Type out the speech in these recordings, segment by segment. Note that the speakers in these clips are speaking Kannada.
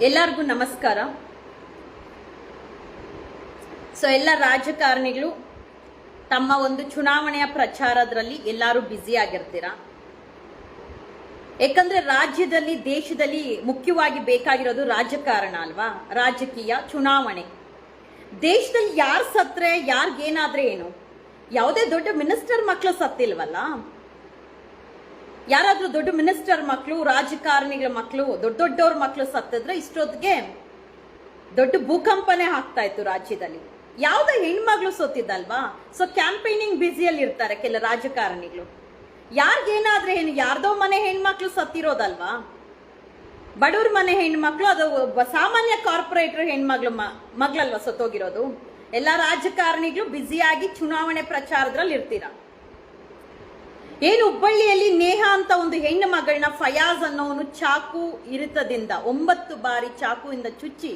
ಎಲ್ಲರಿಗೂ ನಮಸ್ಕಾರ. ಸೊ ಎಲ್ಲ ರಾಜಕಾರಣಿಗಳು ತಮ್ಮ ಒಂದು ಚುನಾವಣೆಯ ಪ್ರಚಾರದಲ್ಲಿ ಎಲ್ಲರೂ ಬ್ಯುಸಿ ಆಗಿರ್ತೀರಾ? ಯಾಕಂದ್ರೆ ರಾಜ್ಯದಲ್ಲಿ, ದೇಶದಲ್ಲಿ ಮುಖ್ಯವಾಗಿ ಬೇಕಾಗಿರೋದು ರಾಜಕಾರಣ ಅಲ್ವಾ? ರಾಜಕೀಯ ಚುನಾವಣೆ. ದೇಶದಲ್ಲಿ ಯಾರು ಸತ್ರೆ ಯಾರಿಗೇನಾದ್ರೆ ಏನು? ಯಾವುದೇ ದೊಡ್ಡ ಮಿನಿಸ್ಟರ್ ಮಕ್ಕಳು ಸತ್ತಿಲ್ವಲ್ಲ? ಯಾರಾದ್ರೂ ದೊಡ್ಡ ಮಿನಿಸ್ಟರ್ ಮಕ್ಕಳು ರಾಜಕಾರಣಿಗಳ ಮಕ್ಕಳು ದೊಡ್ಡ ದೊಡ್ಡವ್ರ ಮಕ್ಕಳು ಸತ್ತಿದ್ರೆ ಇಷ್ಟೊತ್ತಿಗೆ ದೊಡ್ಡ ಭೂಕಂಪನೇ ಆಗ್ತಾ ಇತ್ತು ರಾಜ್ಯದಲ್ಲಿ. ಯಾವ್ದೋ ಹೆಣ್ಮಗಳು ಸೋತಿದ್ದಲ್ವಾ? ಸೊ ಕ್ಯಾಂಪೇನಿಂಗ್ ಬ್ಯುಸಿಯಲ್ಲಿ ಇರ್ತಾರೆ ಕೆಲ ರಾಜಕಾರಣಿಗಳು. ಯಾರಿಗೇನಾದ್ರೆ ಏನು ಯಾರ್ದೋ ಮನೆ ಹೆಣ್ಮಕ್ಳು ಸತ್ತಿರೋದಲ್ವಾ? ಬಡವ್ರ ಮನೆ ಹೆಣ್ಮಕ್ಳು ಅದು ಸಾಮಾನ್ಯ ಕಾರ್ಪೊರೇಟರ್ ಹೆಣ್ಮಗ್ಳು ಮಗಳಲ್ವಾ ಸತ್ತೋಗಿರೋದು? ಎಲ್ಲ ರಾಜಕಾರಣಿಗಳು ಬ್ಯುಸಿಯಾಗಿ ಚುನಾವಣೆ ಪ್ರಚಾರದಲ್ಲಿ ಇರ್ತೀರಾ? ಏನು ಹುಬ್ಬಳ್ಳಿಯಲ್ಲಿ ನೇಹ ಅಂತ ಒಂದು ಹೆಣ್ಣು ಮಗಳನ್ನ ಫಯಾಜ್ ಅನ್ನೋನು ಚಾಕು ಇರಿತದಿಂದ ಒಂಬತ್ತು ಬಾರಿ ಚಾಕುವಿಂದ ಚುಚ್ಚಿ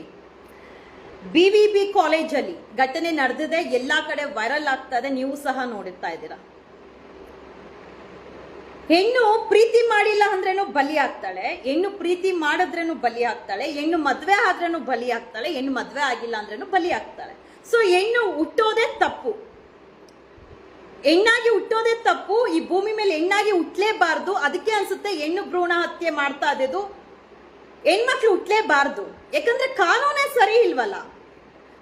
ಬಿ ವಿ ಬಿ ಕಾಲೇಜಲ್ಲಿ ಘಟನೆ ನಡೆದಿದೆ, ಎಲ್ಲ ಕಡೆ ವೈರಲ್ ಆಗ್ತಾ ಇದೆ, ನೀವು ಸಹ ನೋಡಿರ್ತಾ ಇದ್ದೀರಾ. ಹೆಣ್ಣು ಪ್ರೀತಿ ಮಾಡಿಲ್ಲ ಅಂದ್ರೇನು ಬಲಿ ಆಗ್ತಾಳೆ, ಹೆಣ್ಣು ಪ್ರೀತಿ ಮಾಡಿದ್ರೇನು ಬಲಿ ಆಗ್ತಾಳೆ, ಹೆಣ್ಣು ಮದುವೆ ಆದ್ರೇನು ಬಲಿ ಆಗ್ತಾಳೆ, ಹೆಣ್ಣು ಮದುವೆ ಆಗಿಲ್ಲ ಅಂದ್ರೇನು ಬಲಿ ಆಗ್ತಾಳೆ. ಸೊ ಹೆಣ್ಣು ಹುಟ್ಟೋದೇ ತಪ್ಪು. ಹೆಣ್ಣಾಗಿ ಹುಟ್ಟೋದೇ ತಪ್ಪು, ಈ ಭೂಮಿ ಮೇಲೆ ಹೆಣ್ಣಾಗಿ ಹುಟ್ಟಲೇಬಾರ್ದು ಅದಕ್ಕೆ ಅನ್ಸುತ್ತೆ ಹೆಣ್ಣು ಭ್ರೂಣ ಹತ್ಯೆ ಮಾಡ್ತಾ ಇದ್ದು ಹೆಣ್ಮಕ್ಳು ಹುಟ್ಟಲೇಬಾರ್ದು ಯಾಕಂದ್ರೆ ಕಾನೂನೇ ಸರಿ ಇಲ್ವಲ್ಲ.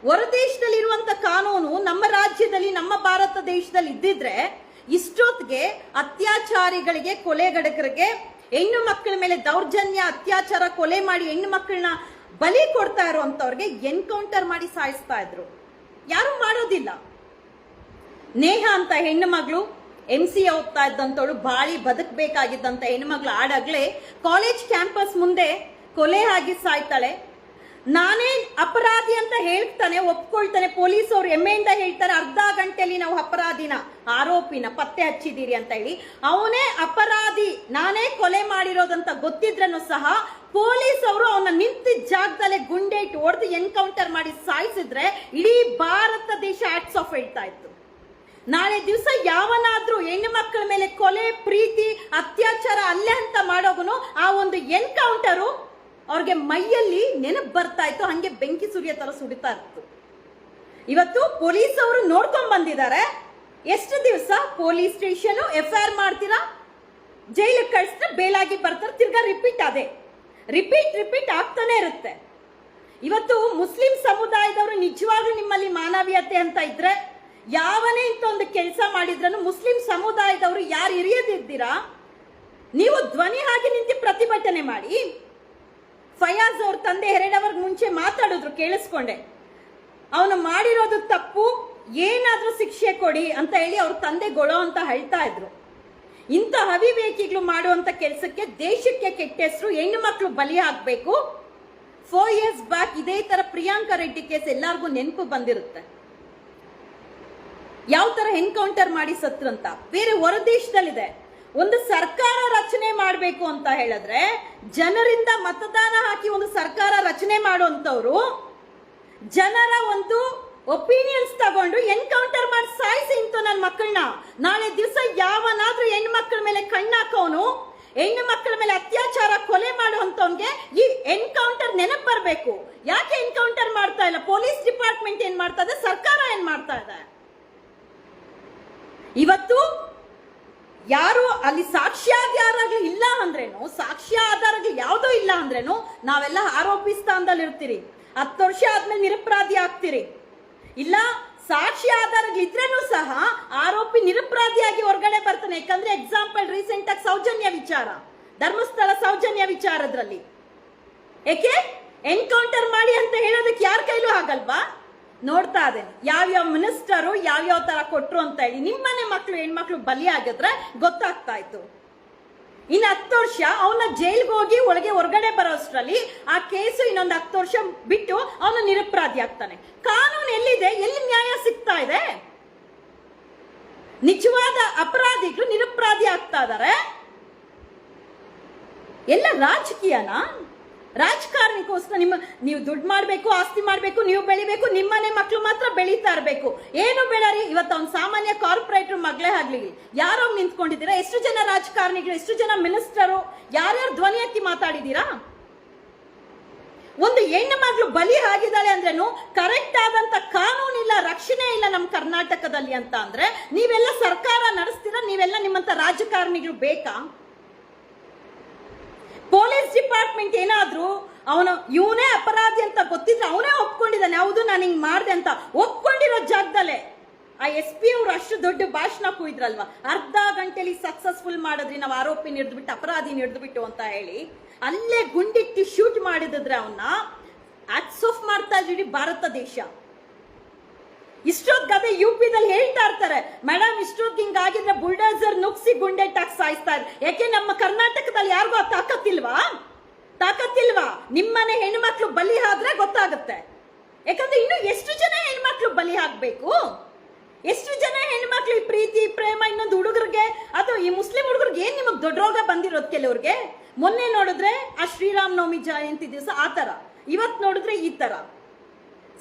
ಹೊರ ದೇಶದಲ್ಲಿರುವಂತ ಕಾನೂನು ನಮ್ಮ ರಾಜ್ಯದಲ್ಲಿ, ನಮ್ಮ ಭಾರತ ದೇಶದಲ್ಲಿ ಇದ್ದಿದ್ರೆ ಇಷ್ಟೊತ್ತಿಗೆ ಅತ್ಯಾಚಾರಿಗಳಿಗೆ ಕೊಲೆಗಡಕರಿಗೆ ಹೆಣ್ಣು ಮಕ್ಕಳ ಮೇಲೆ ದೌರ್ಜನ್ಯ, ಅತ್ಯಾಚಾರ, ಕೊಲೆ ಮಾಡಿ ಹೆಣ್ಣು ಮಕ್ಕಳನ್ನ ಬಲಿ ಕೊಡ್ತಾ ಇರುವಂತವ್ರಿಗೆ ಎನ್ಕೌಂಟರ್ ಮಾಡಿ ಸಾಯಿಸ್ತಾ ಇದ್ರು. ಯಾರು ಮಾಡೋದಿಲ್ಲ. ನೇಹ ಅಂತ ಹೆಣ್ಣು ಮಗಳು ಎಂ ಸಿ ಹೋಗ್ತಾ ಇದ್ದಂಥವಳು ಬಾಳಿ ಬದುಕಬೇಕಾಗಿದ್ದಂಥ ಹೆಣ್ಮಗಳು ಆಡಾಗ್ಲೇ ಕಾಲೇಜ್ ಕ್ಯಾಂಪಸ್ ಮುಂದೆ ಕೊಲೆ ಆಗಿ ಸಾಯ್ತಾಳೆ. ನಾನೇ ಅಪರಾಧಿ ಅಂತ ಹೇಳ್ತಾನೆ, ಒಪ್ಕೊಳ್ತಾನೆ ಪೊಲೀಸ್ ಅವ್ರು ಎಮ್ಮೆಯಿಂದ ಹೇಳ್ತಾರೆ, ಅರ್ಧ ಗಂಟೆಯಲ್ಲಿ ನಾವು ಅಪರಾಧಿನ, ಆರೋಪಿನ ಪತ್ತೆ ಹಚ್ಚಿದ್ದೀರಿ ಅಂತ ಹೇಳಿ. ಅವನೇ ಅಪರಾಧಿ, ನಾನೇ ಕೊಲೆ ಮಾಡಿರೋದಂತ ಗೊತ್ತಿದ್ರನು ಸಹ ಪೊಲೀಸ್ ಅವರು ಅವನ ನಿಂತಿದ್ದ ಜಾಗದಲ್ಲೇ ಗುಂಡೆ ಇಟ್ಟು ಹೊಡೆದು ಎನ್ಕೌಂಟರ್ ಮಾಡಿ ಸಾಯಿಸಿದ್ರೆ ಇಡೀ ಭಾರತ ದೇಶ ಆಟ್ಸ್ ಆಫ್ ಹೇಳ್ತಾ ಇತ್ತು. ನಾಳೆ ದಿವಸ ಯಾವನಾದ್ರೂ ಹೆಣ್ಣು ಮಕ್ಕಳ ಮೇಲೆ ಕೊಲೆ, ಪ್ರೀತಿ, ಅತ್ಯಾಚಾರ ಅಲ್ಲೇ ಅಂತ ಮಾಡೋಗುನು ಆ ಒಂದು ಎನ್ಕೌಂಟರು ಅವ್ರಿಗೆ ಮೈಯಲ್ಲಿ ನೆನಪು ಬರ್ತಾ ಇತ್ತು, ಹಂಗೆ ಬೆಂಕಿ ಸುರಿಯ ತರ ಸುಡಿತಾ ಇತ್ತು. ಇವತ್ತು ಪೊಲೀಸ್ ಅವರು ನೋಡ್ಕೊಂಡ್ ಬಂದಿದ್ದಾರೆ. ಎಷ್ಟು ದಿವಸ police station F I R ಮಾಡ್ತೀರಾ? ಜೈಲಿಗೆ ಕಳಿಸಿದ್ರೆ ಬೇಲಾಗಿ ಬರ್ತಾರೆ, ತಿರ್ಗಾ ರಿಪೀಟ್ ಅದೇ. ರಿಪೀಟ್ ರಿಪೀಟ್ ಆಗ್ತಾನೆ ಇರುತ್ತೆ. ಇವತ್ತು ಮುಸ್ಲಿಂ ಸಮುದಾಯದವರು ನಿಜವಾಗ್ಲೂ ನಿಮ್ಮಲ್ಲಿ ಮಾನವೀಯತೆ ಅಂತ ಇದ್ರೆ ಯಾವನೇ ಇಂಥ ಒಂದು ಕೆಲಸ ಮಾಡಿದ್ರೂ ಮುಸ್ಲಿಂ ಸಮುದಾಯದವರು ಯಾರು ಹಿರಿಯದಿದ್ದೀರಾ? ನೀವು ಧ್ವನಿ ಹಾಗೆ ನಿಂತು ಪ್ರತಿಭಟನೆ ಮಾಡಿ. ಫಯಾಜ್ ಅವ್ರ ತಂದೆ ಎರಡವರ್ ಮುಂಚೆ ಮಾತಾಡಿದ್ರು, ಕೇಳಿಸ್ಕೊಂಡೆ. ಅವನು ಮಾಡಿರೋದು ತಪ್ಪು, ಏನಾದರೂ ಶಿಕ್ಷೆ ಕೊಡಿ ಅಂತ ಹೇಳಿ ಅವ್ರ ತಂದೆ ಗೊಳೋ ಅಂತ ಹೇಳ್ತಾ ಇದ್ರು. ಇಂಥ ಅವಿವೇಕಿಗಳು ಮಾಡುವಂಥ ಕೆಲಸಕ್ಕೆ ದೇಶಕ್ಕೆ ಕೆಟ್ಟ ಹೆಸರು, ಹೆಣ್ಣು ಮಕ್ಕಳು ಬಲಿ ಆಗ್ಬೇಕು. ಫೋರ್ ಇಯರ್ಸ್ ಬ್ಯಾಕ್ ಇದೇ ತರ ಪ್ರಿಯಾಂಕಾ ರೆಡ್ಡಿ ಕೇಸ್ ಎಲ್ಲಾರ್ಗೂ ನೆನಪು ಬಂದಿರುತ್ತೆ. ಯಾವ ತರ ಎನ್ಕೌಂಟರ್ ಮಾಡಿ ಸತ್ರಂತ ಬೇರೆ ಹೊರ ದೇಶದಲ್ಲಿದೆ. ಒಂದು ಸರ್ಕಾರ ರಚನೆ ಮಾಡಬೇಕು ಅಂತ ಹೇಳಿದ್ರೆ, ಜನರಿಂದ ಮತದಾನ ಹಾಕಿ ಒಂದು ಸರ್ಕಾರ ರಚನೆ ಮಾಡುವಂತವ್ರು ಜನರ ಒಂದು ಒಪಿನಿಯನ್ಸ್ ತಗೊಂಡು ಎನ್ಕೌಂಟರ್ ಮಾಡಿ ಸಾಯಿಸಿ ಇಂತು ನನ್ನ ಮಕ್ಕಳನ್ನ ನಾಳೆ ದಿವಸ ಯಾವನಾದ್ರೂ ಹೆಣ್ಣು ಮಕ್ಕಳ ಮೇಲೆ ಕಣ್ಣಾಕೋನು ಹೆಣ್ಣು ಮಕ್ಕಳ ಮೇಲೆ ಅತ್ಯಾಚಾರ ಕೊಲೆ ಮಾಡುವಂತವನ್ಗೆ ಈ ಎನ್ಕೌಂಟರ್ ನೆನಪು ಬರಬೇಕು. ಯಾಕೆ ಎನ್ಕೌಂಟರ್ ಮಾಡ್ತಾ ಇಲ್ಲ? ಪೊಲೀಸ್ ಡಿಪಾರ್ಟ್ಮೆಂಟ್ ಏನ್ ಮಾಡ್ತಾ ಇದೆ? ಸರ್ಕಾರ ಏನ್ ಮಾಡ್ತಾ ಇದೆ? ಇವತ್ತು ಯಾರು ಅಲ್ಲಿ ಸಾಕ್ಷ್ಯಾಧಾರಗಳು ಇಲ್ಲ ಅಂದ್ರೇನು ಸಾಕ್ಷ್ಯ ಆಧಾರಗಳು ಯಾವುದೋ ಇಲ್ಲ ಅಂದ್ರೇನು, ನಾವೆಲ್ಲ ಆರೋಪಿ ಸ್ಥಾನದಲ್ಲಿ ಇರ್ತೀರಿ. ಹತ್ತು ವರ್ಷ ಆದ್ಮೇಲೆ ನಿರಪರಾಧಿ ಆಗ್ತೀರಿ. ಇಲ್ಲ, ಸಾಕ್ಷಿ ಆಧಾರಗಳು ಇದ್ರೇನು ಸಹ ಆರೋಪಿ ನಿರಪರಾಧಿಯಾಗಿ ಹೊರಗಡೆ ಬರ್ತಾನೆ. ಯಾಕಂದ್ರೆ ಎಕ್ಸಾಂಪಲ್ ರೀಸೆಂಟ್ ಆಗಿ ಸೌಜನ್ಯ ವಿಚಾರ, ಧರ್ಮಸ್ಥಳ ಸೌಜನ್ಯ ವಿಚಾರದ್ರಲ್ಲಿ. ಏಕೆ? ಎನ್ಕೌಂಟರ್ ಮಾಡಿ ಅಂತ ಹೇಳೋದಕ್ಕೆ ಯಾರ ಕೈಲೂ ಆಗಲ್ವಾ? ನೋಡ್ತಾ ಇದ್ದೇನೆ. ಯಾವ್ಯಾವ ಮಿನಿಸ್ಟರು ಯಾವ್ಯಾವ ತರ ಕೊಟ್ರು ಅಂತ ಹೇಳಿ ನಿಮ್ಮನೆ ಮಕ್ಕಳು ಹೆಣ್ಮಕ್ಳು ಬಲಿ ಆಗಿದ್ರೆ ಗೊತ್ತಾಗ್ತಾ ಇತ್ತು. ಇನ್ನು ಹತ್ತು ವರ್ಷ ಅವನ ಜೈಲ್ಗೆ ಹೋಗಿ ಒಳಗೆ ಹೊರಗಡೆ ಬರೋಷ್ಟರಲ್ಲಿ ಆ ಕೇಸು ಇನ್ನೊಂದು ಹತ್ತು ವರ್ಷ ಬಿಟ್ಟು ಅವನು ನಿರಪರಾಧಿ ಆಗ್ತಾನೆ. ಕಾನೂನು ಎಲ್ಲಿದೆ? ಎಲ್ಲಿ ನ್ಯಾಯ ಸಿಗ್ತಾ ಇದೆ? ನಿಜವಾದ ಅಪರಾಧಿಗಳು ನಿರಪರಾಧಿ ಆಗ್ತಾ ಇದಾರೆ? ಎಲ್ಲ ರಾಜಕೀಯನಾ? ರಾಜಕಾರಣಿಗೋಸ್ಕರ ನಿಮ್ಮ ನೀವು ದುಡ್ಡು ಮಾಡಬೇಕು, ಆಸ್ತಿ ಮಾಡಬೇಕು, ನೀವು ಬೆಳಿಬೇಕು, ನಿಮ್ಮನೆ ಮಕ್ಕಳು ಮಾತ್ರ ಬೆಳೀತಾ ಇರಬೇಕು. ಏನು ಬೆಳರಿ ಇವತ್ತು ಅವ್ನು ಸಾಮಾನ್ಯ ಕಾರ್ಪೊರೇಟರ್ ಮಗಳೇ ಆಗಲಿ. ಯಾರೋ ನಿಂತ್ಕೊಂಡಿದ್ದೀರಾ? ಎಷ್ಟು ಜನ ರಾಜಕಾರಣಿಗಳು, ಎಷ್ಟು ಜನ ಮಿನಿಸ್ಟರು ಯಾರ್ಯಾರು ಧ್ವನಿ ಎತ್ತಿ ಮಾತಾಡಿದ್ದೀರಾ? ಒಂದು ಹೆಣ್ಣು ಮಗಳು ಬಲಿ ಆಗಿದ್ದಾಳೆ ಅಂದ್ರೇನು ಕರೆಕ್ಟ್ ಆದಂತ ಕಾನೂನು ಇಲ್ಲ ರಕ್ಷಣೆ ಇಲ್ಲ ನಮ್ಮ ಕರ್ನಾಟಕದಲ್ಲಿ ಅಂತ ಅಂದ್ರೆ ನೀವೆಲ್ಲ ಸರ್ಕಾರ ನಡೆಸ್ತೀರಾ? ನೀವೆಲ್ಲ ನಿಮ್ಮಂತ ರಾಜಕಾರಣಿಗಳು ಬೇಕಾ? ಪೊಲೀಸ್ ಡಿಪಾರ್ಟ್ಮೆಂಟ್ ಏನಾದರೂ ಅವನು, ಇವನೇ ಅಪರಾಧಿ ಅಂತ ಗೊತ್ತಿದ್ರೆ ಅವನೇ ಒಪ್ಕೊಂಡಿದ್ದಾನೆ. ಹೌದು, ನಾನು ಹಿಂಗೆ ಮಾಡಿದೆ ಅಂತ. ಒಪ್ಕೊಂಡಿರೋ ಜಾಗದಲ್ಲೇ ಆ ಎಸ್ ಪಿ ಅವರು ಅಷ್ಟು ದೊಡ್ಡ ಭಾಷಣ ಕೂಯಿದ್ರಲ್ವ? ಅರ್ಧ ಗಂಟೆಲಿ ಸಕ್ಸಸ್ಫುಲ್ ಮಾಡಿದ್ರಿ, ನಾವು ಆರೋಪಿ ಹಿಡಿದ್ಬಿಟ್ಟು ಅಪರಾಧಿ ಹಿಡಿದ್ಬಿಟ್ಟು ಅಂತ ಹೇಳಿ ಅಲ್ಲೇ ಗುಂಡಿಟ್ಟು ಶೂಟ್ ಮಾಡಿದ್ರೆ ಅವನ್ನ ಆಫ್ ಮಾಡ್ತಾ ಇದ್ರಿ, ಭಾರತ ದೇಶ. ಇಷ್ಟೊತ್ತು ಗದೆ ಯು ಪಿದಲ್ಲಿ ಹೇಳ್ತಾ ಇರ್ತಾರೆ ಮೇಡಮ್ ಇಷ್ಟೊತ್ತು ಹಿಂಗಾಗಿದ್ರೆ ಬುಲ್ಡೋಸರ್ ನುಗ್ಸಿ ಗುಂಡೆ ಟಾಕ್ ಸಾಯಿಸ್ತಾ ಇದ್ರು ಯಾಕೆ ನಮ್ಮ ಕರ್ನಾಟಕದಲ್ಲಿ ಯಾರಿಗೂ ಆ ತಾಕತ್ತಿಲ್ವಾ? ತಾಕತ್ತಿಲ್ವಾ? ನಿಮ್ಮನೆ ಹೆಣ್ಮಕ್ಳು ಬಲಿ ಆದ್ರೆ ಗೊತ್ತಾಗುತ್ತೆ. ಯಾಕಂದ್ರೆ ಇನ್ನು ಎಷ್ಟು ಜನ ಹೆಣ್ಮಕ್ಳು ಬಲಿ ಆಗ್ಬೇಕು ಎಷ್ಟು ಜನ ಹೆಣ್ಮಕ್ಳು ಈ ಪ್ರೀತಿ, ಪ್ರೇಮ ಇನ್ನೊಂದು ಹುಡುಗರಿಗೆ, ಅದು ಈ ಮುಸ್ಲಿಂ ಹುಡುಗರಿಗೆ ಏನ್ ನಿಮಗೆ ದೊಡ್ಡ ರೋಗ ಬಂದಿರೋದು ಕೆಲವ್ರಿಗೆ? ಮೊನ್ನೆ ನೋಡಿದ್ರೆ ಆ ಶ್ರೀರಾಮ್ ನವಮಿ ಜಯಂತಿ ದಿವಸ ಆ ತರ. ಇವತ್ತು ನೋಡಿದ್ರೆ ಈ ತರ.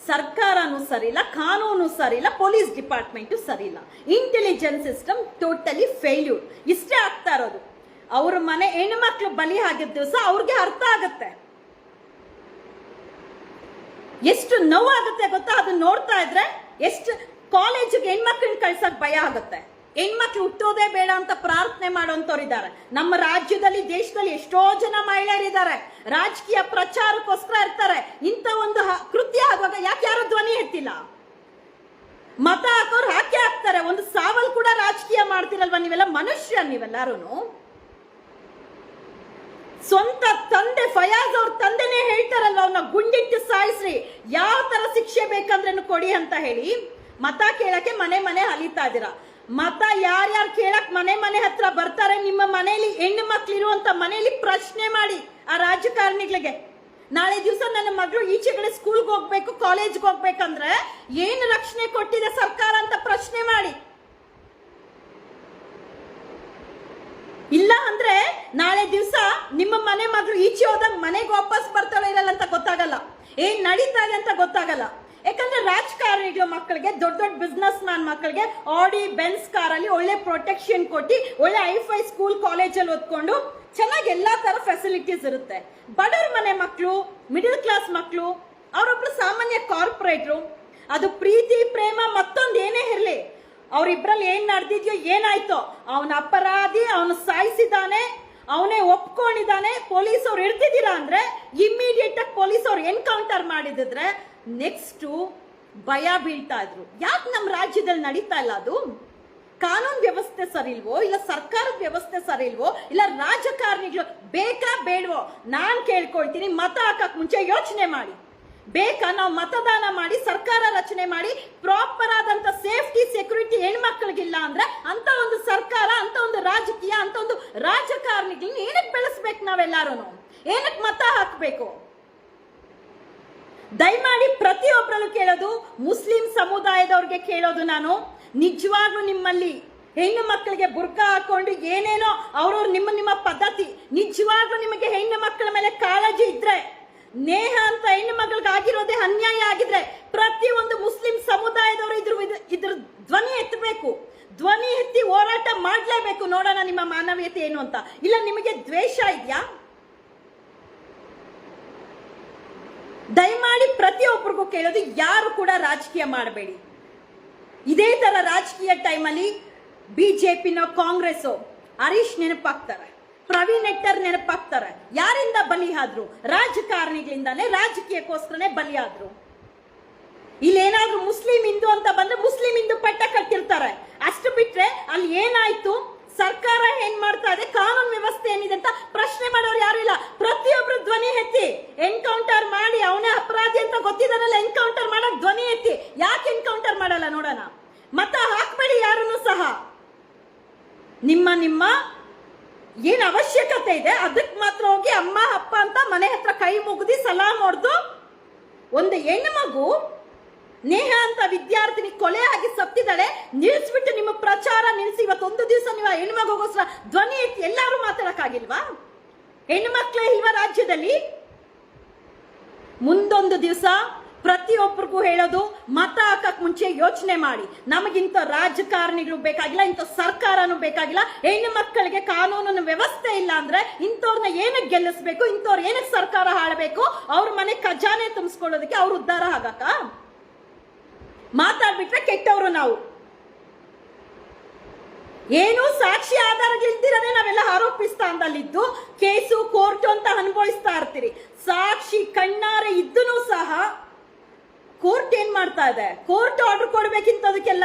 ಸರ್ಕಾರನೂ ಸರಿಯಿಲ್ಲ, ಕಾನೂನು ಸರಿಯಿಲ್ಲ, ಪೊಲೀಸ್ ಡಿಪಾರ್ಟ್ಮೆಂಟು ಸರಿಯಿಲ್ಲ. ಇಂಟೆಲಿಜೆನ್ಸ್ ಸಿಸ್ಟಮ್ ಟೋಟಲಿ ಫೇಲ್ಯೂರ್ ಇಷ್ಟೇ ಆಗ್ತಾ ಇರೋದು. ಅವ್ರ ಮನೆ ಹೆಣ್ಮಕ್ಳು ಬಲಿ ಆಗಿದ್ದ ದಿವಸ ಅವ್ರಿಗೆ ಅರ್ಥ ಆಗುತ್ತೆ. ಎಷ್ಟು ನೋವಾಗುತ್ತೆ ಗೊತ್ತಾ? ಅದನ್ನ ನೋಡ್ತಾ ಇದ್ರೆ ಎಷ್ಟು ಕಾಲೇಜಿಗೆ ಹೆಣ್ಮಕ್ಳನ್ನ ಕಳ್ಸಕ್ ಭಯ ಆಗುತ್ತೆ. ಹೆಣ್ಮಕ್ಳು ಹುಟ್ಟೋದೇ ಬೇಡ ಅಂತ ಪ್ರಾರ್ಥನೆ ಮಾಡೋಂಥವ್ರು ಇದ್ದಾರೆ ನಮ್ಮ ರಾಜ್ಯದಲ್ಲಿ, ದೇಶದಲ್ಲಿ ಎಷ್ಟೋ ಜನ ಮಹಿಳೆಯರಿದ್ದಾರೆ. ರಾಜಕೀಯ ಪ್ರಚಾರಕ್ಕೋಸ್ಕರ ಇರ್ತಾರೆ. ಇಂಥ ಒಂದು ಕೃತ್ಯ ಆಗುವಾಗ ಯಾಕೆ ಯಾರು ಧ್ವನಿ ಎತ್ತಿಲ್ಲ? ಮತ ಹಾಕೋರು ಹಾಕಿ ಹಾಕ್ತಾರೆ. ಒಂದು ಸಾವಲ್ ಕೂಡ ರಾಜಕೀಯ ಮಾಡ್ತಿರಲ್ವಾ ನೀವೆಲ್ಲ? ಮನುಷ್ಯ ನೀವೆಲ್ಲಾರು ಸ್ವಂತ ತಂದೆ ಫಯಾಜ್ ಅವ್ರ ತಂದೆನೇ ಹೇಳ್ತಾರಲ್ವ ಅವ್ರನ್ನ ಗುಂಡಿಟ್ಟು ಸಾಯಿಸ್ರಿ. ಯಾವ ತರ ಶಿಕ್ಷೆ ಬೇಕಂದ್ರೆ ಕೊಡಿ ಅಂತ ಹೇಳಿ ಮತ ಕೇಳಕ್ಕೆ ಮನೆ ಮನೆ ಅಲಿತಾ ಇದೀರ ಮತ ಯಾರ್ಯಾರು ಕೇಳಕ್ ಮನೆ ಮನೆ ಹತ್ರ ಬರ್ತಾರೆ, ನಿಮ್ಮ ಮನೆಯಲ್ಲಿ ಹೆಣ್ಣು ಮಕ್ಳು ಇರುವಂತ ಮನೆಯಲ್ಲಿ ಪ್ರಶ್ನೆ ಮಾಡಿ ಆ ರಾಜಕಾರಣಿಗಳಿಗೆ. ನಾಳೆ ದಿವಸ ನನ್ನ ಮಗಳು ಈಚೆ ಕಡೆ ಸ್ಕೂಲ್ಗೆ ಹೋಗ್ಬೇಕು, ಕಾಲೇಜ್ಗೆ ಹೋಗ್ಬೇಕಂದ್ರೆ ಏನು ರಕ್ಷಣೆ ಕೊಟ್ಟಿದೆ ಸರ್ಕಾರ ಅಂತ ಪ್ರಶ್ನೆ ಮಾಡಿ. ಇಲ್ಲ ಅಂದ್ರೆ ನಾಳೆ ದಿವಸ ನಿಮ್ಮ ಮನೆ ಮಗಳು ಈಚೆ ಹೋದಾಗ ಮನೆಗೆ ವಾಪಸ್ ಬರ್ತಾಳೋ ಇರಲ್ಲ ಅಂತ ಗೊತ್ತಾಗಲ್ಲ. ಏನ್ ನಡೀತಾ ಇದೆ ಅಂತ ಗೊತ್ತಾಗಲ್ಲ. ಯಾಕಂದ್ರೆ ರಾಜಕಾರಣಿಗಳ ಮಕ್ಕಳಿಗೆ, ದೊಡ್ಡ ದೊಡ್ಡ ಬಿಸ್ನೆಸ್ ಮ್ಯಾನ್ ಮಕ್ಕಳಿಗೆ ಆಡಿ ಬೆನ್ಸ್ ಕಾರಲ್ಲಿ ಒಳ್ಳೆ ಪ್ರೊಟೆಕ್ಷನ್ ಕೊಟ್ಟು, ಒಳ್ಳೆ ಐಫೈ ಸ್ಕೂಲ್ ಕಾಲೇಜಲ್ಲಿ ಓದ್ಕೊಂಡು ಚೆನ್ನಾಗಿ ಎಲ್ಲಾ ತರ ಫೆಸಿಲಿಟೀಸ್ ಇರುತ್ತೆ. ಬಡವ್ರ ಮನೆ ಮಕ್ಕಳು ಮಿಡಲ್ ಕ್ಲಾಸ್ ಮಕ್ಕಳು ಅವರೊಬ್ರು ಸಾಮಾನ್ಯ ಕಾರ್ಪೊರೇಟ್ರು ಅದು ಪ್ರೀತಿ, ಪ್ರೇಮ ಮತ್ತೊಂದು ಏನೇ ಇರಲಿ ಅವರಿಬ್ಬರಲ್ಲಿ ಏನ್ ನಡೆದಿದ್ಯೋ ಏನಾಯ್ತೋ, ಅವನ ಅಪರಾಧಿ, ಅವನು ಸಾಯಿಸಿದ್ದಾನೆ ಅವನೇ ಒಪ್ಕೊಂಡಿದ್ದಾನೆ ಪೊಲೀಸ್ ಅವ್ರು ಇರ್ತಿದ್ದೀರಾ ಅಂದ್ರೆ ಇಮ್ಮಿಡಿಯೇಟ್ ಆಗಿ ಪೊಲೀಸ್ ಅವ್ರು ಎನ್ಕೌಂಟರ್ ಮಾಡಿದಿದ್ರೆ ನೆಕ್ಸ್ಟ್ ಭಯ ಬೀಳ್ತಾ ಇದ್ರು. ಯಾಕೆ ನಮ್ಮ ರಾಜ್ಯದಲ್ಲಿ ನಡೀತಾ ಇಲ್ಲ ಅದು? ಕಾನೂನು ವ್ಯವಸ್ಥೆ ಸರಿ ಇಲ್ವೋ ಇಲ್ಲ ಸರ್ಕಾರದ ವ್ಯವಸ್ಥೆ ಸರಿ ಇಲ್ವೋ ಇಲ್ಲ ರಾಜಕಾರಣಿಗಳು ಬೇಕಾ ಬೇಡವೋ? ನಾನು ಕೇಳ್ಕೊಳ್ತೀನಿ, ಮತ ಹಾಕಕ್ ಮುಂಚೆ ಯೋಚನೆ ಮಾಡಿ. ಬೇಕಾ ನಾವು ಮತದಾನ ಮಾಡಿ, ಸರ್ಕಾರ ರಚನೆ ಮಾಡಿ ಪ್ರಾಪರ್ ಆದಂತ ಸೇಫ್ಟಿ ಸೆಕ್ಯೂರಿಟಿ ಹೆಣ್ಮಕ್ಳಿಗಿಲ್ಲ ಅಂದ್ರೆ ಅಂತ ಒಂದು ಸರ್ಕಾರ, ಅಂತ ಒಂದು ರಾಜಕೀಯ, ಅಂತ ಒಂದು ರಾಜಕಾರಣಿಗಳನ್ನ ಏನಕ್ಕೆ ಬೆಳೆಸ್ಬೇಕು ನಾವೆಲ್ಲಾರು ಏನಕ್ಕೆ ಮತ ಹಾಕ್ಬೇಕು? ದಯಮಾಡಿ ಪ್ರತಿಯೊಬ್ಬರಲ್ಲೂ ಕೇಳೋದು, ಮುಸ್ಲಿಂ ಸಮುದಾಯದವ್ರಿಗೆ ಕೇಳೋದು ನಾನು. ನಿಜವಾಗ್ಲೂ ನಿಮ್ಮಲ್ಲಿ ಹೆಣ್ಣು ಮಕ್ಕಳಿಗೆ ಬುರ್ಕ ಹಾಕೊಂಡು ಏನೇನೋ ಅವ್ರವ್ರು ನಿಮ್ಮ ನಿಮ್ಮ ಪದ್ಧತಿ, ನಿಜವಾಗ್ಲೂ ನಿಮಗೆ ಹೆಣ್ಣು ಮಕ್ಕಳ ಮೇಲೆ ಕಾಳಜಿ ಇದ್ರೆ, ನೇಹ ಅಂತ ಹೆಣ್ಣು ಮಗಳಿಗೆ ಆಗಿರೋದೇ ಅನ್ಯಾಯ ಆಗಿದ್ರೆ, ಪ್ರತಿಯೊಂದು ಮುಸ್ಲಿಂ ಸಮುದಾಯದವರು ಇದ್ರ- ಇದ್ರ ಧ್ವನಿ ಎತ್ತಬೇಕು. ಧ್ವನಿ ಎತ್ತಿ ಹೋರಾಟ ಮಾಡಲೇಬೇಕು. ನೋಡೋಣ ನಿಮ್ಮ ಮಾನವೀಯತೆ ಏನು ಅಂತ. ಇಲ್ಲ, ನಿಮಗೆ ದ್ವೇಷ ಇದೆಯಾ? ದಯಮಾಡಿ ಪ್ರತಿಯೊಬ್ಬರಿಗೂ ಕೇಳೋದು, ಯಾರು ಕೂಡ ರಾಜಕೀಯ ಮಾಡಬೇಡಿ. ಇದೇ ತರ ರಾಜಕೀಯ ಟೈಮಲ್ಲಿ ಬಿಜೆಪಿನ ಕಾಂಗ್ರೆಸ್ ಹರೀಶ್ ನೆನಪಾಗ್ತಾರೆ, ಪ್ರವೀಣ್ ನೆಟ್ಟರ್ ನೆನಪಾಗ್ತಾರೆ. ಯಾರಿಂದ ಬಲಿಯಾದ್ರು? ರಾಜಕಾರಣಿಗಳಿಂದಾನೇ ರಾಜಕೀಯಕ್ಕೋಸ್ಕರನೇ ಬಲಿಯಾದ್ರು. ಇಲ್ಲೇನಾದ್ರೂ ಮುಸ್ಲಿಂ ಹಿಂದೂ ಅಂತ ಬಂದ್ರೆ ಮುಸ್ಲಿಂ ಹಿಂದೂ ಪಟ್ಟ ಕಟ್ಟಿರ್ತಾರೆ. ಅಷ್ಟು ಬಿಟ್ರೆ ಅಲ್ಲಿ ಏನಾಯ್ತು? ಸರ್ಕಾರ ಏನ್ ಮಾಡ್ತಾ ಇದೆ? ಕಾನೂನು ವ್ಯವಸ್ಥೆ ಏನಿದೆ ಅಂತ ಪ್ರಶ್ನೆ ಮಾಡೋರು ಯಾರು ಇಲ್ಲ. ಪ್ರತಿಯೊಬ್ರು ಧ್ವನಿ ಎತ್ತಿ ಎನ್ಕೌಂಟರ್ ಮಾಡಿ ಅವನೇ ಅಪರಾಧಿ ಅಂತ ಗೊತ್ತಿದ್ದಾನಲ್ಲ ಎನ್ಕೌಂಟರ್ ಮಾಡಕ್ ಧ್ವನಿ ಎತ್ತಿ. ಯಾಕೆ ಎನ್ಕೌಂಟರ್ ಮಾಡಲ್ಲ ನೋಡೋಣ. ಮತ ಹಾಕ್ಬೇಡಿ ಯಾರನ್ನು ಸಹ. ನಿಮ್ಮ ನಿಮ್ಮ ಏನ್ ಅವಶ್ಯಕತೆ ಇದೆ? ಅದಕ್ಕೆ ಮಾತ್ರ ಹೋಗಿ ಅಮ್ಮ, ಅಪ್ಪ ಅಂತ ಮನೆ ಹತ್ರ ಕೈ ಮುಗಿದು ಸಲಾಮ್ ಹೊಡೆದು ಒಂದು ಹೆಣ್ಣು ಮಗು ನೇಹ ಅಂತ ವಿದ್ಯಾರ್ಥಿನಿ ಕೊಲೆ ಆಗಿ ಸತ್ತಿದ್ದಾಳೆ, ನಿಲ್ಲಿಸ್ಬಿಟ್ಟು ನಿಮ್ಮ ಪ್ರಚಾರ ನಿಲ್ಲಿಸಿ. ಇವತ್ತೊಂದು ದಿವಸ ನೀವು ಹೆಣ್ಮಗೋಸ್ಕರ ಧ್ವನಿ ಎತ್ತಿ ಎಲ್ಲರೂ ಹೆಣ್ಣು ಮಕ್ಕಳೇ ಇಲ್ವಾ ರಾಜ್ಯದಲ್ಲಿ? ಮುಂದೊಂದು ದಿವಸ ಪ್ರತಿಯೊಬ್ಬರಿಗೂ ಹೇಳೋದು, ಮತ ಹಾಕಕ್ ಮುಂಚೆ ಯೋಚನೆ ಮಾಡಿ. ನಮಗಿಂತ ರಾಜಕಾರಣಿಗಳು ಬೇಕಾಗಿಲ್ಲ, ಇಂಥ ಸರ್ಕಾರನೂ ಬೇಕಾಗಿಲ್ಲ. ಹೆಣ್ಣು ಮಕ್ಕಳಿಗೆ ಕಾನೂನಿನ ವ್ಯವಸ್ಥೆ ಇಲ್ಲ ಅಂದ್ರೆ ಇಂಥವ್ರನ್ನ ಏನಕ್ಕೆ ಗೆಲ್ಲಿಸ್ಬೇಕು, ಇಂಥವ್ರು ಏನಕ್ಕೆ ಸರ್ಕಾರ ಹಾಳಬೇಕು, ಅವ್ರ ಮನೆ ಖಜಾನೆ ತುಂಬಿಸ್ಕೊಳ್ಳೋದಕ್ಕೆ ಅವ್ರು ಉದ್ಧಾರ ಆಗಕ್ಕ ಮಾತಾಡ್ಬಿಟ್ರೆ ಕೆಟ್ಟವರು ನಾವು. ಏನು ಸಾಕ್ಷಿ ಆಧಾರಗಳಿಲ್ದಿರನೆ ನಾವೆಲ್ಲ ಆರೋಪಿಸ್ತಾ ಅಂದಲ್ಲಿದ್ದು ಕೇಸು, ಕೋರ್ಟು ಅಂತ ಅನುಭವಿಸ್ತಾ ಇರ್ತೀರಿ. ಸಾಕ್ಷಿ ಕಣ್ಣಾರೆ ಇದ್ದೂ ಸಹ ಕೋರ್ಟ್ ಏನ್ ಮಾಡ್ತಾ ಇದೆ? ಕೋರ್ಟ್ ಆರ್ಡರ್ ಕೊಡ್ಬೇಕಿಂತದಕ್ಕೆಲ್ಲ.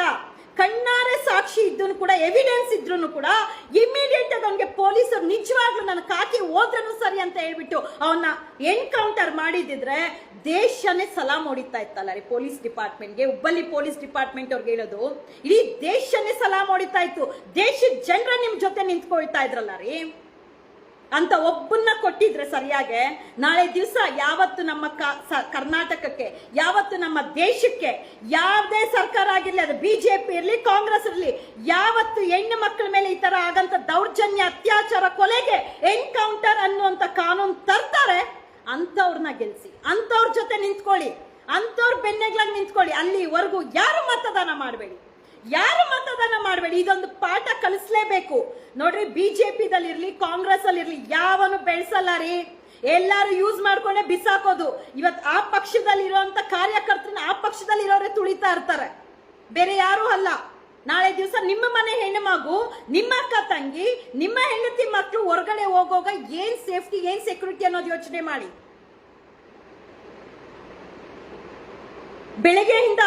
ಕಣ್ಣಾರೆ ಸಾಕ್ಷಿ ಇದ್ದು ಕೂಡ ಎವಿಡೆನ್ಸ್ ಇದ್ರು ಕೂಡ ಇಮಿಡಿಯೇಟ್ ಆಗಿ ಅವನಿಗೆ ಪೊಲೀಸರು ನಿಜವಾಗ್ಲೂ ನನ್ನ ಕಾಕಿ ಹೋದ್ರೂ ಸರಿ ಅಂತ ಹೇಳ್ಬಿಟ್ಟು ಅವನ್ನ ಎನ್ಕೌಂಟರ್ ಮಾಡಿದಿದ್ರೆ ದೇಶನೇ ಸಲಾಮ್ ಹೊಡಿತಾ ಇತ್ತಲ್ಲ ರೀ ಪೊಲೀಸ್ ಡಿಪಾರ್ಟ್ಮೆಂಟ್ಗೆ. ಹುಬ್ಬಳ್ಳಿ ಪೊಲೀಸ್ ಡಿಪಾರ್ಟ್ಮೆಂಟ್ ಅವ್ರಿಗೆ ಹೇಳೋದು, ಇಡೀ ದೇಶನೇ ಸಲಾಮ್ ಹೊಡಿತಾ ಇತ್ತು. ದೇಶದ ಜನರ ನಿಮ್ ಜೊತೆ ನಿಂತ್ಕೊಳ್ತಾ ಇದ್ರಲ್ಲ ರೀ. ಅಂತ ಒಬ್ಬನ್ನ ಕೊಟ್ಟಿದ್ರೆ ಸರಿಯಾಗೆ, ನಾಳೆ ದಿವಸ ಯಾವತ್ತು ನಮ್ಮ ಕರ್ನಾಟಕಕ್ಕೆ, ಯಾವತ್ತು ನಮ್ಮ ದೇಶಕ್ಕೆ, ಯಾವುದೇ ಸರ್ಕಾರ ಆಗಿರಲಿ, ಅದು ಬಿಜೆಪಿ ಇರಲಿ, ಕಾಂಗ್ರೆಸ್ ಇರಲಿ, ಯಾವತ್ತು ಹೆಣ್ಣು ಮಕ್ಕಳ ಮೇಲೆ ಈ ತರ ಆಗಂತ ದೌರ್ಜನ್ಯ, ಅತ್ಯಾಚಾರ, ಕೊಲೆಗೆ ಎನ್ಕೌಂಟರ್ ಅನ್ನುವಂತ ಕಾನೂನು ತರ್ತಾರೆ ಅಂಥವ್ರನ್ನ ಗೆಲ್ಸಿ, ಅಂಥವ್ರ ಜೊತೆ ನಿಂತ್ಕೊಳ್ಳಿ, ಅಂಥವ್ರ ಬೆನ್ನೆಗ್ಲಾಗ್ ನಿಂತ್ಕೊಳ್ಳಿ, ಅಲ್ಲಿವರೆಗೂ ಯಾರು ಮತದಾನ ಮಾಡಬೇಡಿ? ಯಾರು ಮತದಾನ ಮಾಡಬೇಡಿ? ಇದೊಂದು ಪಾಠ ಕಲಿಸ್ಲೇಬೇಕು. ನೋಡ್ರಿ ಬಿಜೆಪಿದಲ್ಲಿ ಇರ್ಲಿ ಕಾಂಗ್ರೆಸ್ ಅಲ್ಲಿ ಇರ್ಲಿ ಯಾವನು ಬೆಳೆಸಲ್ಲ ರೀ ಎಲ್ಲಾರು ಯೂಸ್ ಮಾಡ್ಕೊಂಡೆ ಬಿಸಾಕೋದು. ಇವತ್ ಆ ಪಕ್ಷದಲ್ಲಿ ಇರುವಂತ ಕಾರ್ಯಕರ್ತನ ಆ ಪಕ್ಷದಲ್ಲಿ ಇರೋರೆ ತುಳಿತಾ ಇರ್ತಾರೆ. ಬೇರೆ ಯಾರು ಅಲ್ಲ. ನಾಳೆ ದಿವಸ ನಿಮ್ಮ ಮನೆ ಹೆಣ್ಣು ಮಗು, ನಿಮ್ಮ ಅಕ್ಕ ತಂಗಿ, ನಿಮ್ಮ ಹೆಂಡತಿ ಮಕ್ಕಳು ಹೊರಗಡೆ ಹೋಗೋಗ ಏನ್ ಸೇಫ್ಟಿ ಏನ್ ಸೆಕ್ಯೂರಿಟಿ ಅನ್ನೋದು ಯೋಚನೆ ಮಾಡಿ. ಬೆಳಗ್ಗೆಯಿಂದ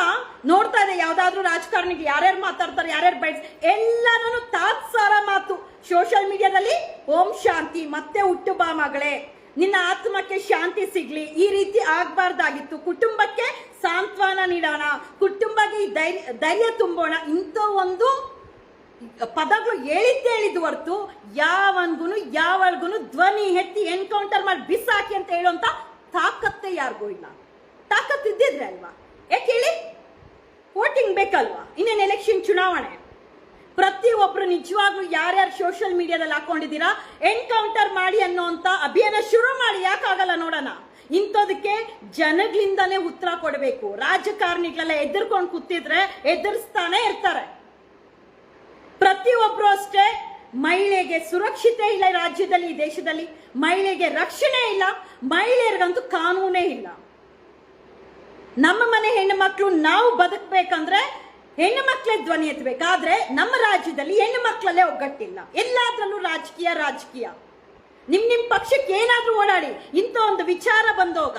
ನೋಡ್ತಾ ಇದೆ, ಯಾವ್ದಾದ್ರು ರಾಜಕಾರಣಿಗೆ ಯಾರ್ಯಾರು ಮಾತಾಡ್ತಾರೆ, ಯಾರ್ಯಾರು ಬೈಟ್ಸ್ ಎಲ್ಲಾನು ತಾತ್ಸಾರ ಮಾತು. ಸೋಷಿಯಲ್ ಮೀಡಿಯಾದಲ್ಲಿ, ಓಂ ಶಾಂತಿ, ಮತ್ತೆ ಹುಟ್ಟು ಬಾ ಮಗಳೇ. ನಿನ್ನ ಆತ್ಮಕ್ಕೆ ಶಾಂತಿ ಸಿಗ್ಲಿ. ಈ ರೀತಿ ಆಗ್ಬಾರ್ದಾಗಿತ್ತು. ಕುಟುಂಬಕ್ಕೆ ಸಾಂತ್ವನ ನೀಡೋಣ. ಕುಟುಂಬಕ್ಕೆ ಈ ಧೈರ್ಯ ಧೈರ್ಯ ತುಂಬೋಣ. ಇಂಥ ಒಂದು ಪದಗಳು ಹೇಳಿದ್ದೇ ಹೇಳಿದ್ದು ಹೊರತು ಯಾವನ್ಗೂ ಯಾವಳ್ಗೂ ಧ್ವನಿ ಎತ್ತಿ ಎನ್ಕೌಂಟರ್ ಮಾಡಿ ಬಿಸಾಕಿ ಅಂತ ಹೇಳುವಂತ ತಾಕತ್ತೆ ಯಾರಿಗೂ ಇಲ್ಲ. ತಾಕತ್ ಇದ್ದಿದ್ರೆ ಅಲ್ವಾ? ಯಾಕೆ ಹೇಳಿ? ವೋಟಿಂಗ್ ಬೇಕಲ್ವಾ? ಇನ್ನೇನು ಎಲೆಕ್ಷನ್ ಚುನಾವಣೆ? ಪ್ರತಿ ಒಬ್ರು ನಿಜವಾಗ್ಲೂ ಯಾರ್ಯಾರು ಸೋಷಿಯಲ್ ಮೀಡಿಯಾದಲ್ಲಿ ಹಾಕೊಂಡಿದ್ದೀರಾ? ಎನ್ಕೌಂಟರ್ ಮಾಡಿ ಅನ್ನೋಂಥ ಅಭಿಯಾನ ಶುರು ಮಾಡಿ, ಯಾಕಾಗಲ್ಲ ನೋಡೋಣ? ಇಂಥದಕ್ಕೆ ಜನಗಳಿಂದಲೇ ಉತ್ತರ ಕೊಡಬೇಕು. ರಾಜಕಾರಣಿಗಳೆಲ್ಲ ಎದುರ್ಕೊಂಡು ಕೂತಿದ್ರೆ ಎದುರಿಸ್ತಾನೆ ಇರ್ತಾರೆ. ಪ್ರತಿಯೊಬ್ಬರು ಅಷ್ಟೇ ಮಹಿಳೆಗೆ ಸುರಕ್ಷತೆ ಇಲ್ಲ ರಾಜ್ಯದಲ್ಲಿ ದೇಶದಲ್ಲಿ. ಮಹಿಳೆಗೆ ರಕ್ಷಣೆ ಇಲ್ಲ. ಮಹಿಳೆಯರಿಗಂತೂ ಕಾನೂನೇ ಇಲ್ಲ. ನಮ್ಮ ಮನೆ ಹೆಣ್ಣು ಮಕ್ಕಳು ನಾವು ಬದುಕಬೇಕಂದ್ರೆ ಹೆಣ್ಣು ಮಕ್ಕಳೇ ಧ್ವನಿ ಎತ್ತಬೇಕಾದ್ರೆ ನಮ್ಮ ರಾಜ್ಯದಲ್ಲಿ ಹೆಣ್ಣು ಮಕ್ಕಳಲ್ಲೇ ಒಗ್ಗಟ್ಟಿಲ್ಲ. ಎಲ್ಲಾದ್ರಲ್ಲೂ ರಾಜಕೀಯ ರಾಜಕೀಯ. ನಿಮ್ ನಿಮ್ ಪಕ್ಷಕ್ಕೆ ಏನಾದ್ರೂ ಓಡಾಡಿ, ಇಂಥ ಒಂದು ವಿಚಾರ ಬಂದೋಗ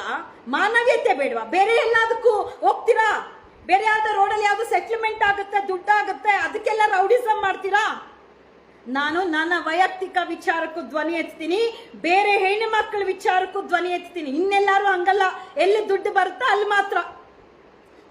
ಮಾನವೀಯತೆ ಬೇಡವಾ? ಬೇರೆ ಎಲ್ಲದಕ್ಕೂ ಹೋಗ್ತೀರಾ? ಬೇರೆ ಯಾವ್ದೋ ರೋಡಲ್ಲಿ ಯಾವುದೋ ಸೆಟ್ಲ್ಮೆಂಟ್ ಆಗುತ್ತೆ, ದುಡ್ಡಾಗುತ್ತೆ, ಅದಕ್ಕೆಲ್ಲ ರೌಡಿಸಮ್ ಮಾಡ್ತೀರಾ? ನಾನು ನನ್ನ ವೈಯಕ್ತಿಕ ವಿಚಾರಕ್ಕೂ ಧ್ವನಿ ಎತ್ತೀನಿ, ಬೇರೆ ಹೆಣ್ಣು ಮಕ್ಕಳ ವಿಚಾರಕ್ಕೂ ಧ್ವನಿ ಎತ್ತೀನಿ. ಇನ್ನೆಲ್ಲರೂ ಹಂಗಲ್ಲ. ಎಲ್ಲಿ ದುಡ್ಡು ಬರುತ್ತೋ ಅಲ್ಲಿ ಮಾತ್ರ.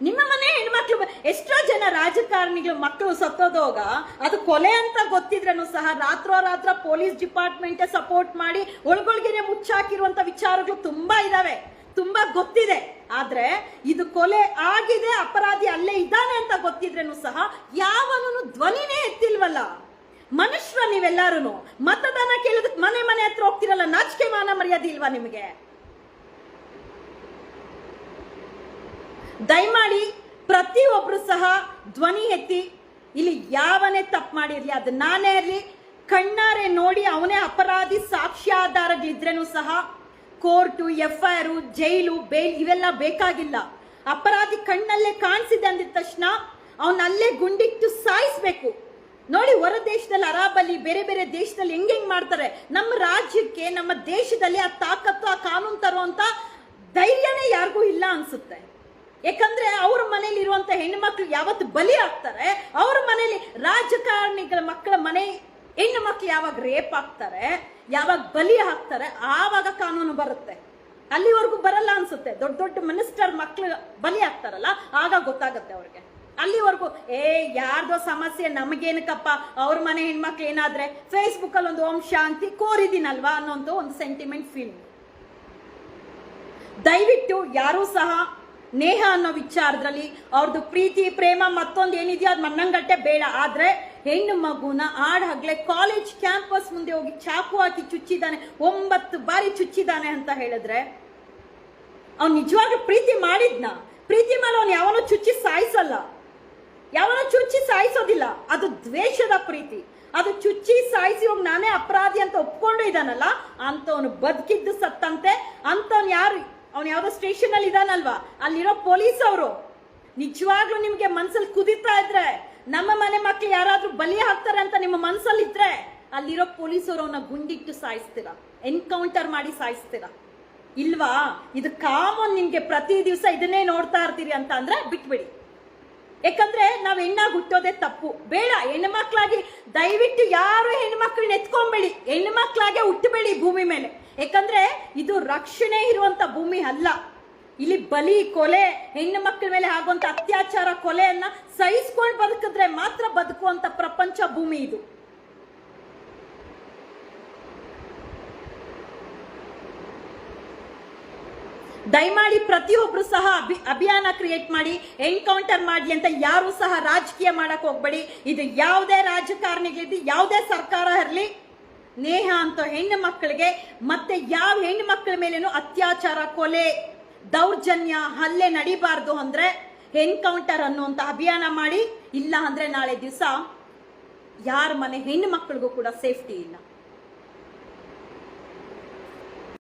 ನಿಮ್ಮ ಮನೆ ಹೆಣ್ಮಕ್ಳು ಎಷ್ಟೋ ಜನ ರಾಜಕಾರಣಿಗಳು ಮಕ್ಕಳು ಸತ್ತೋದೋಗ ಅದು ಕೊಲೆ ಅಂತ ಗೊತ್ತಿದ್ರೂ ಸಹ ರಾತ್ರೋರಾತ್ರ ಪೊಲೀಸ್ ಡಿಪಾರ್ಟ್ಮೆಂಟ್ ಸಪೋರ್ಟ್ ಮಾಡಿ ಒಳಗೊಳಗೆನೆ ಮುಚ್ಚಾಕಿರುವಂತ ವಿಚಾರಗಳು ತುಂಬಾ ಇದಾವೆ. ತುಂಬಾ ಗೊತ್ತಿದೆ. ಆದ್ರೆ ಇದು ಕೊಲೆ ಆಗಿದೆ, ಅಪರಾಧಿ ಅಲ್ಲೇ ಇದ್ದಾನೆ ಅಂತ ಗೊತ್ತಿದ್ರೂ ಸಹ ಯಾವನು ಧ್ವನಿನೇ ಎತ್ತಿಲ್ವಲ್ಲ. ಮನುಷ್ಯರ ನೀವೆಲ್ಲಾರು ಮತದಾನ ಕೇಳಿದ ಮನೆ ಮನೆ ಹತ್ರ ಹೋಗ್ತಿರಲ್ಲ, ನಾಚಿಕೆ ಮಾನ ಮರ್ಯಾದೆ ಇಲ್ವಾ ನಿಮಗೆ? ದಯಮಾಡಿ ಪ್ರತಿಯೊಬ್ರು ಸಹ ಧ್ವನಿ ಎತ್ತಿ, ಇಲ್ಲಿ ಯಾವನೇ ತಪ್ಪು ಮಾಡಿರ್ಲಿ, ಅದು ನಾನೇ ಇರಲಿ, ಕಣ್ಣಾರೆ ನೋಡಿ ಅವನೇ ಅಪರಾಧಿ, ಸಾಕ್ಷ್ಯಾಧಾರಗಳಿದ್ರೇನು ಸಹ court F I R jail, bail ಇವೆಲ್ಲ ಬೇಕಾಗಿಲ್ಲ. ಅಪರಾಧಿ ಕಣ್ಣಲ್ಲೇ ಕಾಣಿಸಿದೆ ಅಂದಿದ ತಕ್ಷಣ ಅವನಲ್ಲೇ ಗುಂಡಿಟ್ಟು ಸಾಯಿಸ್ಬೇಕು. ನೋಡಿ, ಹೊರ ದೇಶದಲ್ಲಿ, ಅರಾಬಲ್ಲಿ, ಬೇರೆ ಬೇರೆ ದೇಶದಲ್ಲಿ ಹೆಂಗ್ ಹೆಂಗ್ ಮಾಡ್ತಾರೆ? ನಮ್ಮ ರಾಜ್ಯಕ್ಕೆ, ನಮ್ಮ ದೇಶದಲ್ಲಿ ಆ ತಾಕತ್ತು, ಆ ಕಾನೂನು ತರುವಂತ ಧೈರ್ಯನೇ ಯಾರಿಗೂ ಇಲ್ಲ ಅನ್ಸುತ್ತೆ. ಯಾಕಂದ್ರೆ ಅವ್ರ ಮನೇಲಿ ಇರುವಂತ ಹೆಣ್ಮಕ್ಳು ಯಾವತ್ತು ಬಲಿ ಆಗ್ತಾರೆ ಅವ್ರ ಮನೇಲಿ ರಾಜಕಾರಣಿಗಳ ಮಕ್ಕಳ ಮನೆ ಹೆಣ್ಣು ಮಕ್ಳು ಯಾವಾಗ ರೇಪ್ ಆಗ್ತಾರೆ ಯಾವಾಗ ಬಲಿ ಆಗ್ತಾರೆ ಆವಾಗ ಕಾನೂನು ಬರುತ್ತೆ. ಅಲ್ಲಿವರೆಗೂ ಬರಲ್ಲ ಅನ್ಸುತ್ತೆ. ದೊಡ್ಡ ದೊಡ್ಡ ಮಿನಿಸ್ಟರ್ ಮಕ್ಳು ಬಲಿ ಆಗ್ತಾರಲ್ಲ ಆಗ ಗೊತ್ತಾಗುತ್ತೆ ಅವ್ರಿಗೆ. ಅಲ್ಲಿವರೆಗೂ, ಏ, ಯಾರ್ದೋ ಸಮಸ್ಯೆ, ನಮಗೇನಕ್ಕಪ್ಪ? ಅವ್ರ ಮನೆ ಹೆಣ್ಮಕ್ಳು ಏನಾದ್ರೆ ಫೇಸ್ಬುಕ್ ಅಲ್ಲಿ ಒಂದು ಓಂ ಶಾಂತಿ ಕೋರಿದ್ದೀನಲ್ವಾ? ಅನ್ನೋಂಥ ಒಂದು ಸೆಂಟಿಮೆಂಟ್ ಫೀಲ್ ದಯವಿಟ್ಟು ಯಾರೂ ಸಹ ನೇಹ ಅನ್ನೋ ವಿಚಾರದಲ್ಲಿ ಅವ್ರದ್ದು ಪ್ರೀತಿ, ಪ್ರೇಮ ಮತ್ತೊಂದು ಏನಿದೆಯೋ ಅದು ಮಣ್ಣಂಗಟ್ಟೆ ಬೇಡ. ಆದ್ರೆ ಹೆಣ್ಣು ಮಗುನ ಆಡ್ ಹಗ್ಲೆ ಕಾಲೇಜ್ ಕ್ಯಾಂಪಸ್ ಮುಂದೆ ಹೋಗಿ ಚಾಕು ಹಾಕಿ ಚುಚ್ಚಿದ್ದಾನೆ, ಒಂಬತ್ತು ಬಾರಿ ಚುಚ್ಚಿದ್ದಾನೆ ಅಂತ ಹೇಳಿದ್ರೆ ಅವ್ನು ನಿಜವಾಗ್ಲೂ ಪ್ರೀತಿ ಮಾಡಿದ್ನ? ಪ್ರೀತಿ ಮಾಡೋನು ಯಾವನೋ ಚುಚ್ಚಿ ಸಾಯಿಸಲ್ಲ. ಯಾವನೋ ಚುಚ್ಚಿ ಸಾಯಿಸೋದಿಲ್ಲ. ಅದು ದ್ವೇಷದ ಪ್ರೀತಿ. ಅದು ಚುಚ್ಚಿ ಸಾಯಿಸಿ ಹೋಗಿ ನಾನೇ ಅಪರಾಧಿ ಅಂತ ಒಪ್ಕೊಂಡು ಇದ್ದಾನಲ್ಲ ಅಂತವನು ಬದುಕಿದ್ದು ಸತ್ತಂತೆ ಅಂತವ್ನು ಯಾರು, ಅವ್ನು ಯಾವ್ದೋ ಸ್ಟೇಷನ್ ಅಲ್ಲಿ ಇದಾನಲ್ವಾ ಅಲ್ಲಿರೋ ಪೊಲೀಸ್ ಅವರು. ನಿಜವಾಗ್ಲೂ ನಿಮ್ಗೆ ಮನ್ಸಲ್ಲಿ ಕುದಿತಾ ಇದ್ರೆ, ನಮ್ಮ ಮನೆ ಮಕ್ಳು ಯಾರಾದ್ರೂ ಬಲಿ ಹಾಕ್ತಾರೆ ಅಂತ ನಿಮ್ಮ ಮನ್ಸಲ್ಲಿ ಇದ್ರೆ, ಅಲ್ಲಿರೋ ಪೊಲೀಸರು ಅವನ ಗುಂಡಿಟ್ಟು ಸಾಯಿಸ್ತೀರಾ? ಎನ್ಕೌಂಟರ್ ಮಾಡಿ ಸಾಯಿಸ್ತೀರಾ? ಇಲ್ವಾ? ಇದು ಕಾಮನ್ ನಿಮ್ಗೆ ಪ್ರತಿ ದಿವಸ ಇದನ್ನೇ ನೋಡ್ತಾ ಇರ್ತೀರಿ ಅಂತ ಅಂದ್ರೆ ಬಿಟ್ಬಿಡಿ. ಯಾಕಂದ್ರೆ ನಾವು ಹೆಣ್ಣಾಗಿ ಹುಟ್ಟೋದೇ ತಪ್ಪು. ಬೇಡ ಹೆಣ್ಣು ಮಕ್ಳಾಗಿ ದಯವಿಟ್ಟು ಯಾರು ಹೆಣ್ಣು ಮಕ್ಕಳನ್ನ ಎತ್ಕೊಂಬೇಡಿ. ಹೆಣ್ಣು ಮಕ್ಕಳಾಗೆ ಹುಟ್ಟಬೇಡಿ ಭೂಮಿ ಮೇಲೆ. ಯಾಕಂದ್ರೆ ಇದು ರಕ್ಷಣೆ ಇರುವಂತ ಭೂಮಿ ಅಲ್ಲ. ಇಲ್ಲಿ ಬಲಿ, ಕೊಲೆ ಹೆಣ್ಣು ಮಕ್ಕಳ ಮೇಲೆ ಆಗುವಂತ ಅತ್ಯಾಚಾರ, ಕೊಲೆಯನ್ನ ಸಹಿಸ್ಕೊಂಡು ಬದುಕಿದ್ರೆ ಮಾತ್ರ ಬದುಕುವಂತ ಪ್ರಪಂಚ ಭೂಮಿ ಇದು. ದಯಮಾಡಿ ಪ್ರತಿಯೊಬ್ರು ಸಹ ಅಭಿ, ಅಭಿಯಾನ ಕ್ರಿಯೇಟ್ ಮಾಡಿ ಎನ್ಕೌಂಟರ್ ಮಾಡಿ ಅಂತ ಯಾರು ಸಹ ರಾಜಕೀಯ ಮಾಡಕ್ ಹೋಗ್ಬೇಡಿ. ಇದು ಯಾವುದೇ ರಾಜಕಾರಣಿಗಳಿದ್ದು ಯಾವುದೇ ಸರ್ಕಾರ ಇರಲಿ, ನೇಹ ಅಂತ ಹೆಣ್ಣು ಮಕ್ಕಳಿಗೆ ಮತ್ತೆ ಯಾವ ಹೆಣ್ಣು ಮಕ್ಕಳ ಮೇಲೇನು ಅತ್ಯಾಚಾರ, ಕೊಲೆ, ದೌರ್ಜನ್ಯ, ಹಲ್ಲೆ ನಡಿಬಾರ್ದು ಅಂದ್ರೆ ಎನ್ಕೌಂಟರ್ ಅನ್ನುವಂತ ಅಭಿಯಾನ ಮಾಡಿ. ಇಲ್ಲ ಅಂದ್ರೆ ನಾಳೆ ದಿವಸ ಯಾರ ಮನೆ ಹೆಣ್ಣು ಮಕ್ಕಳಿಗೂ ಕೂಡ ಸೇಫ್ಟಿ ಇಲ್ಲ.